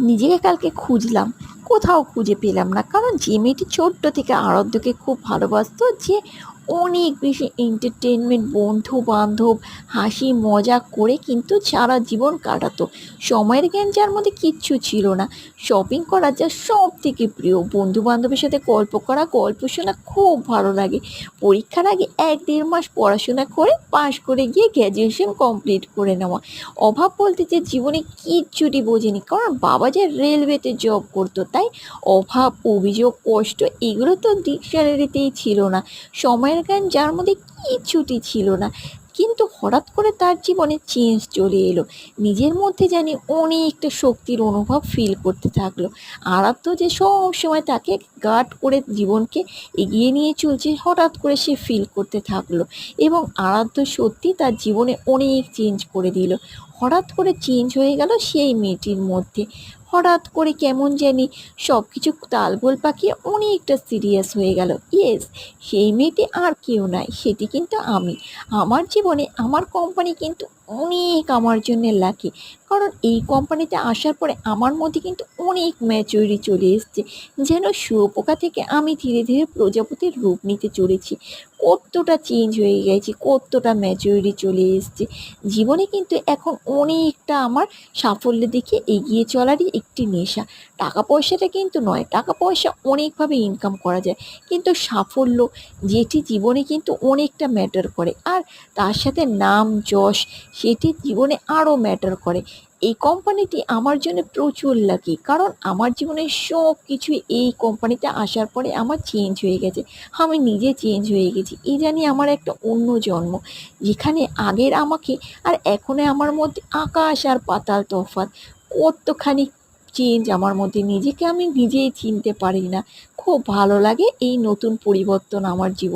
নিজেকে কালকে খুঁজলাম, কোথাও খুঁজে পেলাম না। কারণ যে মেয়েটি ছোট্ট থেকে আরাধ্যকে খুব ভালোবাসত, যে অনেক বেশি এন্টারটেনমেন্ট বন্ধু বান্ধব হাসি, মজা করে কিন্তু সারা জীবন কাটাতো। সময়ের জ্ঞান যার মধ্যে কিচ্ছু ছিল না। শপিং করা যা সব থেকে প্রিয়। বন্ধু বান্ধবের সাথে গল্প করা, গল্প শোনা খুব ভালো লাগে। পরীক্ষার আগে এক দেড় মাস পড়াশোনা করে পাশ করে গিয়ে গ্র্যাজুয়েশন কমপ্লিট করে নেওয়া। অভাব বলতে যে জীবনে কিচ্ছুটি বোঝেনি, কারণ বাবা যে রেলওয়েতে জব করতো, তাই অভাব, অভিযোগ, কষ্ট, এগুলো তো ডিকশনারিতেই ছিল না। সময়ের জ্ঞান যার মধ্যে কিচ্ছুটি ছিল না। কিন্তু হঠাৎ করে তার জীবনে চেঞ্জ চলে এলো। নিজের মধ্যে জানি অনেকটা শক্তির অনুভব ফিল করতে থাকল। আরাধ্য যে সব সময় তাকে গার্ড করে জীবনকে এগিয়ে নিয়ে চলছে, হঠাৎ করে সে ফিল করতে থাকল এবং আরাধ্য সত্যি তার জীবনে অনেক চেঞ্জ করে দিল। হঠাৎ করে চেঞ্জ হয়ে গেল সেই মেয়েটির মধ্যে। হঠাৎ করে কেমন জানি সব কিছু তালগোল পাকিয়ে অনেকটা সিরিয়াস হয়ে গেল। ইয়েস সেই মেয়েটি আর কেউ নাই, সেটি কিন্তু আমি। আমার জীবনে আমার কোম্পানি কিন্তু অনেক আমার জন্য লাকি কারণ এই কোম্পানিতে আসার পরে আমার মধ্যে কিন্তু অনেক ম্যাচুরিটি চলে এসছে। যেন শুয়োপোকা থেকে আমি ধীরে ধীরে প্রজাপতির রূপ নিতে চলেছি। কতটা চেঞ্জ হয়ে গেছে, কতটা ম্যাচুরিটি চলে এসছে। জীবনে কিন্তু এখন অনেকটা আমার সাফল্যের দেখে এগিয়ে চলারই একটি নেশা। টাকা পয়সাটা কিন্তু নয় টাকা পয়সা অনেকভাবে ইনকাম করা যায়। কিন্তু সাফল্য, যেটি জীবনে কিন্তু অনেকটা ম্যাটার করে। আর তার সাথে নাম, যশ সেটি জীবনে আরও ম্যাটার করে। এই কোম্পানিটি আমার জন্য প্রচুর লাকি কারণ আমার জীবনে সব কিছু এই কোম্পানিতে আসার পরে আমার চেঞ্জ হয়ে গেছে, আমি নিজে চেঞ্জ হয়ে গেছি। এই জানি আমার একটা অন্য জন্ম, যেখানে আগের আমাকে আর এখনে আমার মধ্যে আকাশ আর পাতাল তফাৎ। কতখানি চেঞ্জ আমার মধ্যে নিজেকে আমি নিজেই চিনতে পারি না। খুব ভালো লাগে এই নতুন পরিবর্তন আমার জীবনে।